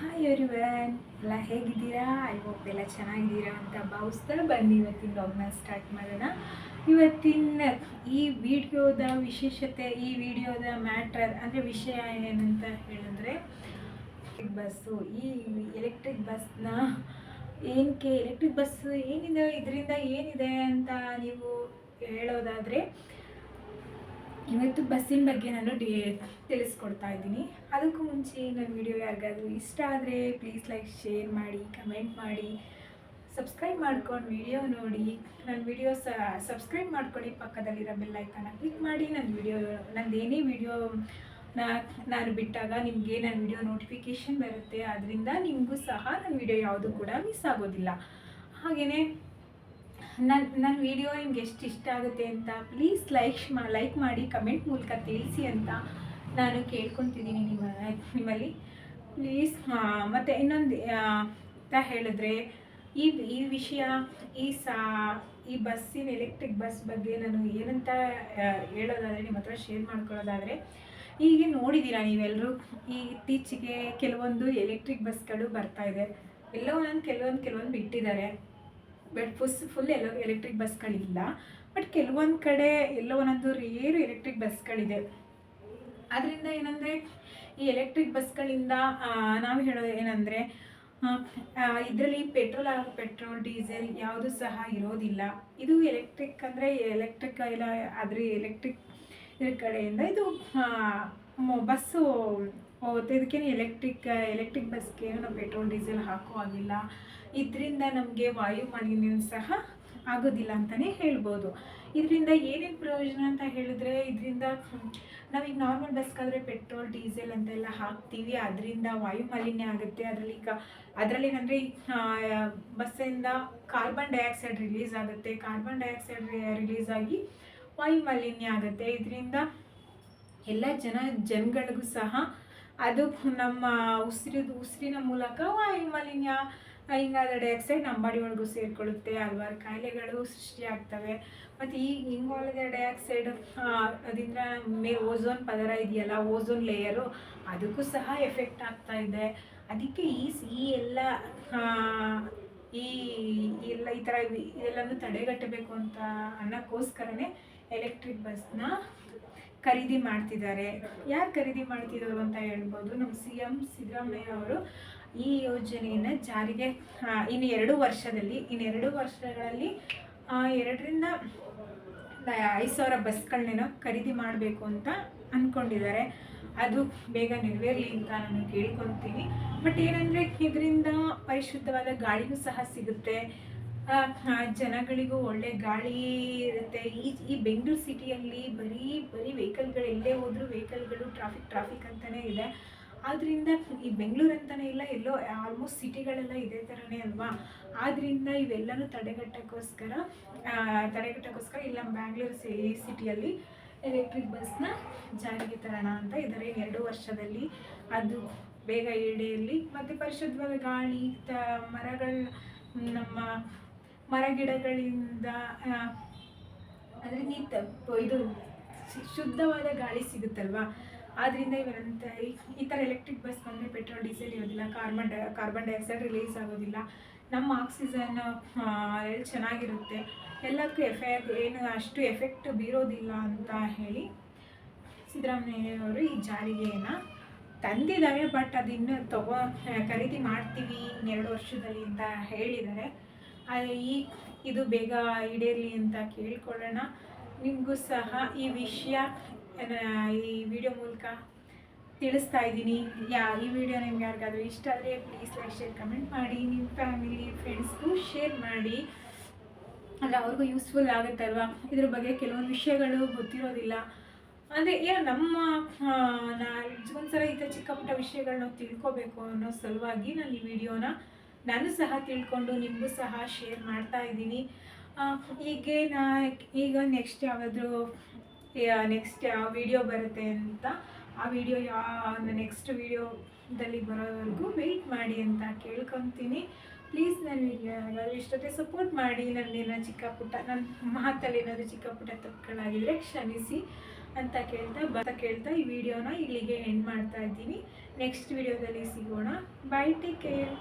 Hi everyone ಎಲ್ಲ ಹೇಗಿದ್ದೀರಾ? I hope ಎಲ್ಲ ಚೆನ್ನಾಗಿದ್ದೀರಾ ಅಂತ ಭಾವಿಸ್ತಾ ಬನ್ನಿ. ಇವತ್ತಿನ ವ್ಲಾಗ್ನ ಸ್ಟಾರ್ಟ್ ಮಾಡೋಣ. ಇವತ್ತಿನ ಈ ವಿಡಿಯೋದ ವಿಶೇಷತೆ, ಈ ವಿಡಿಯೋದ ಮ್ಯಾಟ್ರ್ ಅಂದರೆ ವಿಷಯ ಏನಂತ ಹೇಳಿದ್ರೆ ಎಲೆಕ್ಟ್ರಿಕ್ ಬಸ್ಸು ಈ ಎಲೆಕ್ಟ್ರಿಕ್ ಬಸ್ನ ಏನಕ್ಕೆ ಎಲೆಕ್ಟ್ರಿಕ್ ಬಸ್ ಏನಿದೆ, ಇದರಿಂದ ಏನಿದೆ ಅಂತ ನೀವು ಹೇಳೋದಾದರೆ, ಇವತ್ತು ಬಸ್ಸಿನ ಬಗ್ಗೆ ನಾನು ಡಿ ತಿಳಿಸ್ಕೊಡ್ತಾ ಇದ್ದೀನಿ. ಅದಕ್ಕೂ ಮುಂಚೆ ನನ್ನ ವಿಡಿಯೋ ಯಾರಿಗಾದರೂ ಇಷ್ಟ ಆದರೆ ಪ್ಲೀಸ್ ಲೈಕ್ ಶೇರ್ ಮಾಡಿ ಕಮೆಂಟ್ ಮಾಡಿ. ಸಬ್ಸ್ಕ್ರೈಬ್ ಮಾಡ್ಕೊಂಡು ವಿಡಿಯೋ ನೋಡಿ. ನನ್ನ ವಿಡಿಯೋ ಸಬ್ಸ್ಕ್ರೈಬ್ ಮಾಡ್ಕೊಳ್ಳಿ. ಪಕ್ಕದಲ್ಲಿರೋ ಬೆಲ್ ಐಕನ್ನ ಕ್ಲಿಕ್ ಮಾಡಿ. ನನ್ನ ವಿಡಿಯೋ ನಂದು ಏನೇ ವಿಡಿಯೋ ನಾ, ನಾನು ಬಿಟ್ಟಾಗ ನಿಮಗೆ ನನ್ನ ವಿಡಿಯೋ ನೋಟಿಫಿಕೇಷನ್ ಬರುತ್ತೆ. ಅದರಿಂದ ನಿಮಗೂ ಸಹ ನನ್ನ ವಿಡಿಯೋ ಯಾವುದು ಕೂಡ ಮಿಸ್ ಆಗೋದಿಲ್ಲ. ಹಾಗೆಯೇ ನನ್ನ ನನ್ನ ವಿಡಿಯೋ ನಿಮ್ಗೆ ಎಷ್ಟು ಇಷ್ಟ ಆಗುತ್ತೆ ಅಂತ ಪ್ಲೀಸ್ ಲೈಕ್ ಮಾ ಲೈಕ್ ಮಾಡಿ ಕಮೆಂಟ್ ಮೂಲಕ ತಿಳಿಸಿ ಅಂತ. ನಾನು ಕೇಳ್ಕೊತಿದ್ದೀನಿ ನಿಮ್ಮ ನಿಮ್ಮಲ್ಲಿ. ಪ್ಲೀಸ್ ಮತ್ತು ಇನ್ನೊಂದು ಅಂತ ಹೇಳಿದ್ರೆ, ಈ ಈ ವಿಷಯ, ಈ ಸಾ, ಈ ಬಸ್ಸಿನ ಎಲೆಕ್ಟ್ರಿಕ್ ಬಸ್ ಬಗ್ಗೆ ನಾನು ಏನಂತ ಹೇಳೋದಾದರೆ, ನಿಮ್ಮ ಹತ್ರ ಶೇರ್ ಮಾಡ್ಕೊಳ್ಳೋದಾದರೆ ಈಗ ನೋಡಿದ್ದೀರಾ ನೀವೆಲ್ಲರೂ ಈ ಇತ್ತೀಚೆಗೆ ಕೆಲವೊಂದು ಎಲೆಕ್ಟ್ರಿಕ್ ಬಸ್ಗಳು ಬರ್ತಾ ಇದೆ. ಎಲ್ಲೋ ಒಂದೊಂದು ಕೆಲವೊಂದು ಕೆಲವೊಂದು ಬಿಟ್ಟಿದ್ದಾರೆ. ಬಟ್ ಫುಸ್ ಫುಲ್ ಎಲ್ಲೋ ಎಲೆಕ್ಟ್ರಿಕ್ ಬಸ್ಗಳಿಲ್ಲ ಬಟ್ ಕೆಲವೊಂದು ಕಡೆ ಎಲ್ಲೋ ಒಂದೊಂದು ರೇರು ಎಲೆಕ್ಟ್ರಿಕ್ ಬಸ್ಗಳಿದೆ ಅದರಿಂದ ಏನಂದರೆ, ಈ ಎಲೆಕ್ಟ್ರಿಕ್ ಬಸ್ಗಳಿಂದ ನಾವು ಹೇಳೋದು ಏನಂದರೆ ಇದರಲ್ಲಿ ಪೆಟ್ರೋಲ್ ಹಾಗೂ ಪೆಟ್ರೋಲ್ ಡೀಸೆಲ್ ಯಾವುದು ಸಹ ಇರೋದಿಲ್ಲ. ಇದು ಎಲೆಕ್ಟ್ರಿಕ್ ಅಂದರೆ ಎಲೆಕ್ಟ್ರಿಕ್ ಇಲ್ಲ ಅದ್ರ ಎಲೆಕ್ಟ್ರಿಕ್ ಕಡೆಯಿಂದ ಇದು ಬಸ್ಸು ಇದಕ್ಕೇನು ಎಲೆಕ್ಟ್ರಿಕ್ ಎಲೆಕ್ಟ್ರಿಕ್ ಬಸ್ಗೆ ನಾವು ಪೆಟ್ರೋಲ್ ಡೀಸೆಲ್ ಹಾಕೋ ಆಗಿಲ್ಲ ಇದರಿಂದ ನಮಗೆ ವಾಯು ಮಾಲಿನ್ಯ ಸಹ ಆಗೋದಿಲ್ಲ ಅಂತಲೇ ಹೇಳ್ಬೋದು. ಇದರಿಂದ ಏನೇನು ಪ್ರಯೋಜನ ಅಂತ ಹೇಳಿದ್ರೆ, ಇದರಿಂದ ನಾವೀಗ ನಾರ್ಮಲ್ ಬಸ್ಗಾದರೆ ಪೆಟ್ರೋಲ್ ಡೀಸೆಲ್ ಅಂತೆಲ್ಲ ಹಾಕ್ತೀವಿ. ಅದರಿಂದ ವಾಯು ಮಾಲಿನ್ಯ ಆಗುತ್ತೆ. ಅದರಲ್ಲಿ ಕ ಅದರಲ್ಲಿ ಏನಂದರೆ ಬಸ್ಸಿಂದ ಕಾರ್ಬನ್ ಡೈಆಕ್ಸೈಡ್ ರಿಲೀಸ್ ಆಗುತ್ತೆ. ಕಾರ್ಬನ್ ಡೈಆಕ್ಸೈಡ್ ರಿಲೀಸ್ ಆಗಿ ವಾಯು ಮಾಲಿನ್ಯ ಆಗುತ್ತೆ. ಇದರಿಂದ ಎಲ್ಲ ಜನ, ಜನಗಳಿಗೂ ಸಹ ಅದು ನಮ್ಮ ಉಸಿರಿದ ಉಸಿರಿನ ಮೂಲಕ ವಾಯು ಮಾಲಿನ್ಯ ಇಂಗಾಲ ಡೈಆಕ್ಸೈಡ್ ನಮ್ಮ ಬಾಡಿ ಒಳಗೂ ಸೇರಿಕೊಳ್ಳುತ್ತೆ. ಹಲವಾರು ಕಾಯಿಲೆಗಳು ಸೃಷ್ಟಿಯಾಗ್ತವೆ. ಮತ್ತು ಈ ಇಂಗಾಲದ ಡೈಆಕ್ಸೈಡ್ ಅದರಿಂದ ಮೇ ಓಝೋನ್ ಪದರ ಇದೆಯಲ್ಲ ಓಝೋನ್ ಲೇಯರು ಅದಕ್ಕೂ ಸಹ ಎಫೆಕ್ಟ್ ಆಗ್ತಾ ಇದೆ. ಅದಕ್ಕೆ ಈ ಈ ಎಲ್ಲ ಈ ಎಲ್ಲ, ಈ ಥರ ಇದೆಲ್ಲನೂ ತಡೆಗಟ್ಟಬೇಕು ಅಂತ ಅನ್ನೋಕ್ಕೋಸ್ಕರನೇ ಎಲೆಕ್ಟ್ರಿಕ್ ಬಸ್ನ ಖರೀದಿ ಮಾಡ್ತಿದ್ದಾರೆ. ಯಾರು ಖರೀದಿ ಮಾಡ್ತಿದ್ದಾರೆ ಅಂತ ಹೇಳ್ಬೋದು ನಮ್ಮ ಸಿ ಎಂ ಸಿದ್ದರಾಮಯ್ಯ ಅವರು. ಈ ಯೋಜನೆಯನ್ನು ಜಾರಿಗೆ ಇನ್ನು ಎರಡು ವರ್ಷದಲ್ಲಿ, ಇನ್ನು ಎರಡು ವರ್ಷಗಳಲ್ಲಿ ಎರಡರಿಂದ ಐದು ಸಾವಿರ ಬಸ್ಗಳನ್ನೇನೋ ಖರೀದಿ ಮಾಡಬೇಕು ಅಂತ ಅಂದ್ಕೊಂಡಿದ್ದಾರೆ ಅದು ಬೇಗ ನೆರವೇರಲಿ ಅಂತ ನಾನು ಕೇಳ್ಕೊತೀನಿ. ಬಟ್ ಏನಂದರೆ, ಇದರಿಂದ ಪರಿಶುದ್ಧವಾದ ಗಾಳಿಯೂ ಸಹ ಸಿಗುತ್ತೆ. ಜನಗಳಿಗೂ ಒಳ್ಳೆ ಗಾಳಿ ಇರುತ್ತೆ. ಈ ಈ ಬೆಂಗಳೂರು ಸಿಟಿಯಲ್ಲಿ ಬರೀ ಬರೀ ವೆಹಿಕಲ್ಗಳು, ಎಲ್ಲೇ ಹೋದರೂ ವೆಹಿಕಲ್ಗಳು ಟ್ರಾಫಿಕ್ ಟ್ರಾಫಿಕ್ ಅಂತಲೇ ಇದೆ. ಆದ್ದರಿಂದ ಈ ಬೆಂಗಳೂರು ಅಂತಲೇ ಇಲ್ಲ, ಎಲ್ಲೋ ಆಲ್ಮೋಸ್ಟ್ ಸಿಟಿಗಳೆಲ್ಲ ಇದೇ ಥರನೇ ಅಲ್ವಾ? ಆದ್ದರಿಂದ ಇವೆಲ್ಲನೂ ತಡೆಗಟ್ಟೋಕ್ಕೋಸ್ಕರ ತಡೆಗಟ್ಟಕ್ಕೋಸ್ಕರ ಇಲ್ಲ, ಬ್ಯಾಂಗ್ಳೂರು ಸಿಟಿಯಲ್ಲಿ ಎಲೆಕ್ಟ್ರಿಕ್ ಬಸ್ನ ಜಾರಿಗೆ ತರೋಣ ಅಂತ ಇದ್ದಾರೆ ಎರಡು ವರ್ಷದಲ್ಲಿ ಅದು ಬೇಗ ಈಡೇರಲಿ. ಮತ್ತು ಪರಿಶುದ್ಧವಾದ ಗಾಳಿ, ತ, ಮರಗಳ, ನಮ್ಮ ಮರ ಗಿಡಗಳಿಂದ ಅದರಿಂದ ಈ ಇದು ಶುದ್ಧವಾದ ಗಾಳಿ ಸಿಗುತ್ತಲ್ವಾ? ಆದ್ದರಿಂದ ಇವರಂತ ಈ- ಥರ ಎಲೆಕ್ಟ್ರಿಕ್ ಬಸ್ ಬಂದರೆ ಪೆಟ್ರೋಲ್ ಡೀಸೆಲ್ ಇರೋದಿಲ್ಲ carbon di carbon dioxide release ಆಗೋದಿಲ್ಲ. ನಮ್ಮ ಆಕ್ಸಿಜನ್ ಚೆನ್ನಾಗಿರುತ್ತೆ. ಎಲ್ಲದಕ್ಕೂ ಎಫೆಕ್ಟ್ ಏನು ಅಷ್ಟು ಎಫೆಕ್ಟ್ ಬೀರೋದಿಲ್ಲ ಅಂತ ಹೇಳಿ ಸಿದ್ದರಾಮಯ್ಯವರು ಈ ಜಾರಿಗೆಯನ್ನು ತಂದಿದ್ದಾವೆ ಬಟ್ ಅದಿನ್ನು ತಗೋ ಖರೀದಿ ಮಾಡ್ತೀವಿ ಇನ್ನೆರಡು ವರ್ಷದಲ್ಲಿ ಅಂತ ಹೇಳಿದ್ದಾರೆ. ಈ ಇದು ಬೇಗ ಈಡೇರಲಿ ಅಂತ ಕೇಳ್ಕೊಳ್ಳೋಣ. ನಿಮಗೂ ಸಹ ಈ ವಿಷಯ ಈ ವಿಡಿಯೋ ಮೂಲಕ ತಿಳಿಸ್ತಾ ಇದ್ದೀನಿ. ಯಾ, ಈ ವಿಡಿಯೋ ನಿಮ್ಗೆ ಯಾರಿಗಾದ್ರೂ ಇಷ್ಟ ಆದರೆ ಪ್ಲೀಸ್ ಲೈಕ್ ಶೇರ್ ಕಮೆಂಟ್ ಮಾಡಿ. ನಿಮ್ಮ ಫ್ಯಾಮಿಲಿ ಫ್ರೆಂಡ್ಸ್ಗೂ ಶೇರ್ ಮಾಡಿ. ಅಂದರೆ ಅವ್ರಿಗೂ ಯೂಸ್ಫುಲ್ ಆಗುತ್ತಲ್ವಾ? ಇದ್ರ ಬಗ್ಗೆ ಕೆಲವೊಂದು ವಿಷಯಗಳು ಗೊತ್ತಿರೋದಿಲ್ಲ. ಅಂದರೆ ಏನು ನಮ್ಮ ನಾ, ಒಂದ್ಸಲ ಈ ಥರ ಚಿಕ್ಕ ಪುಟ್ಟ ವಿಷಯಗಳನ್ನ ತಿಳ್ಕೊಬೇಕು ಅನ್ನೋ ಸಲುವಾಗಿ ನಾನು ಈ ವಿಡಿಯೋನ ನಾನು ಸಹ ತಿಳ್ಕೊಂಡು ನಿಮಗೂ ಸಹ ಶೇರ್ ಮಾಡ್ತಾ ಇದ್ದೀನಿ. ಈಗ ನಾ ಈಗ ನೆಕ್ಸ್ಟ್ ಯಾವಾದರೂ ನೆಕ್ಸ್ಟ್ ಯಾವ ವಿಡಿಯೋ ಬರುತ್ತೆ ಅಂತ, ಆ ವಿಡಿಯೋ ಯಾವ ನೆಕ್ಸ್ಟ್ ವಿಡಿಯೋದಲ್ಲಿ ಬರೋವರೆಗೂ ವೆಯ್ಟ್ ಮಾಡಿ ಅಂತ ಕೇಳ್ಕೊತೀನಿ. ಪ್ಲೀಸ್ ನನಗೆ ಇಷ್ಟೊತ್ತೆ ಸಪೋರ್ಟ್ ಮಾಡಿ ನನ್ನೇನೋ ಚಿಕ್ಕ ಪುಟ್ಟ, ನನ್ನ ಮಾತಲ್ಲಿ ಏನಾದರೂ ಚಿಕ್ಕ ಪುಟ್ಟ ತಪ್ಪುಗಳಾಗಿದ್ರೆ ಕ್ಷಮಿಸಿ ಅಂತ ಕೇಳ್ತಾ ಬರ್ತಾ ಕೇಳ್ತಾ ಈ ವಿಡಿಯೋನ ಇಲ್ಲಿಗೆ ಎಂಡ್ ಮಾಡ್ತಾ ಇದ್ದೀನಿ. ನೆಕ್ಸ್ಟ್ ವಿಡಿಯೋದಲ್ಲಿ ಸಿಗೋಣ. Bye take care